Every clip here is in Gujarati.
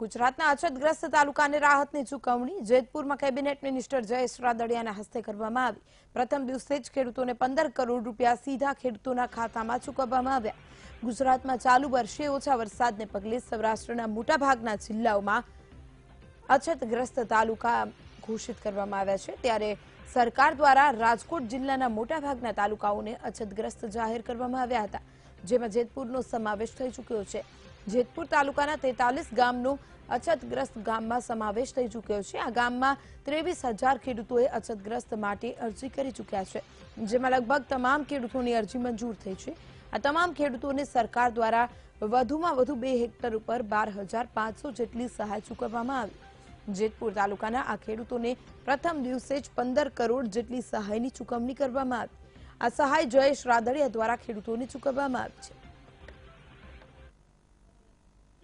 ગુજરાતના અછતગ્રસ્ત તાલુકાને રાહતની ચૂકવણી, જેતપુરમાં કેબિનેટ મિનિસ્ટર જયેશ રાદડિયાના હસ્તે કરવામાં આવી. પ્રથમ દિવસે જ ખેડૂતોને પંદર કરોડ રૂપિયા સીધા ખેડૂતોના ખાતામાં ચૂકવવામાં આવ્યા. ગુજરાતમાં ચાલુ વર્ષે ઓછા વરસાદને પગલે સૌરાષ્ટ્રના મોટાભાગના જિલ્લાઓમાં અછતગ્રસ્ત તાલુકા ઘોષિત કરવામાં આવ્યા છે. ત્યારે સરકાર દ્વારા રાજકોટ જિલ્લાના મોટાભાગના તાલુકાઓને અછતગ્રસ્ત જાહેર કરવામાં આવ્યા હતા, જેમાં જેતપુરનો સમાવેશ થઈ ચૂક્યો છે. જેતપુર તાલુકાના તેતાલીસ ગામનો અછતગ્રસ્ત ગામમાં સમાવેશ થઈ ચૂક્યો છે. આ ગામમાં ત્રેવીસ હજાર ખેડૂતોએ અછતગ્રસ્ત માટે અરજી કરી ચૂક્યા છે, જેમાં લગભગ તમામ ખેડૂતોની અરજી મંજૂર થઈ છે. આ તમામ ખેડૂતોને સરકાર દ્વારા વધુમાં વધુ બે હેક્ટર ઉપર બાર હજાર પાંચસો જેટલી સહાય ચૂકવવામાં આવી. જેતપુર તાલુકાના આ ખેડૂતોને પ્રથમ દિવસે જ પંદર કરોડ જેટલી સહાયની ચૂકવણી કરવામાં આવી. આ સહાય જયેશ રાદડિયા દ્વારા ખેડૂતોને ચૂકવવામાં આવી છે.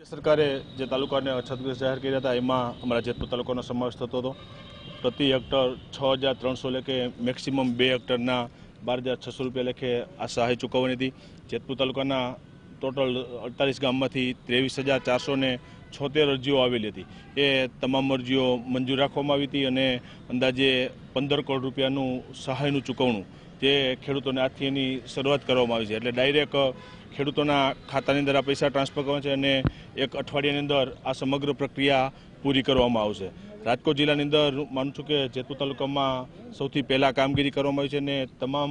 સરકારે જે તાલુકાને અછતગ્રસ્ત જાહેર કર્યા હતા, એમાં અમારા જેતપુર તાલુકાનો સમાવેશ થતો હતો. પ્રતિ હેક્ટર છ હજાર ત્રણસો લેખે મેક્સિમમ બે હેક્ટરના બાર હજાર છસો રૂપિયા લેખે આ સહાય ચૂકવવાની હતી. જેતપુર તાલુકાના ટોટલ અડતાલીસ ગામમાંથી ત્રેવીસ હજાર ચારસો ને છોતેર અરજીઓ આવેલી હતી. એ તમામ અરજીઓ મંજૂર રાખવામાં આવી હતી અને અંદાજે પંદર કરોડ રૂપિયાનું સહાયનું ચૂકવણું તે ખેડૂતોને આજથી એની શરૂઆત કરવામાં આવી છે. એટલે ડાયરેક્ટ ખેડૂતોના ખાતાની અંદર આ પૈસા ટ્રાન્સફર કરવા છે અને એક અઠવાડિયાની અંદર આ સમગ્ર પ્રક્રિયા પૂરી કરવામાં આવશે. રાજકોટ જિલ્લાની અંદર માનું છું કે જેતપુર તાલુકામાં સૌથી પહેલાં કામગીરી કરવામાં આવી છે અને તમામ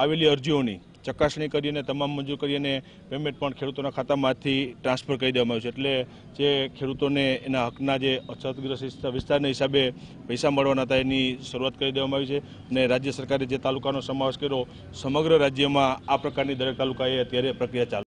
આવેલી અરજીઓની ચકાસણી કરીને, તમામ મંજૂર કરી અને પેમેન્ટ પણ ખેડૂતોના ખાતામાંથી ટ્રાન્સફર કરી દેવામાં આવ્યું છે. એટલે જે ખેડૂતોને એના હકના જે અછતગ્રસ્ત વિસ્તારના હિસાબે પૈસા મળવાના હતા, એની શરૂઆત કરી દેવામાં આવી છે. અને રાજ્ય સરકારે જે તાલુકાનો સમાવેશ કર્યો, સમગ્ર રાજ્યમાં આ પ્રકારની દરેક તાલુકાએ અત્યારે પ્રક્રિયા ચાલુ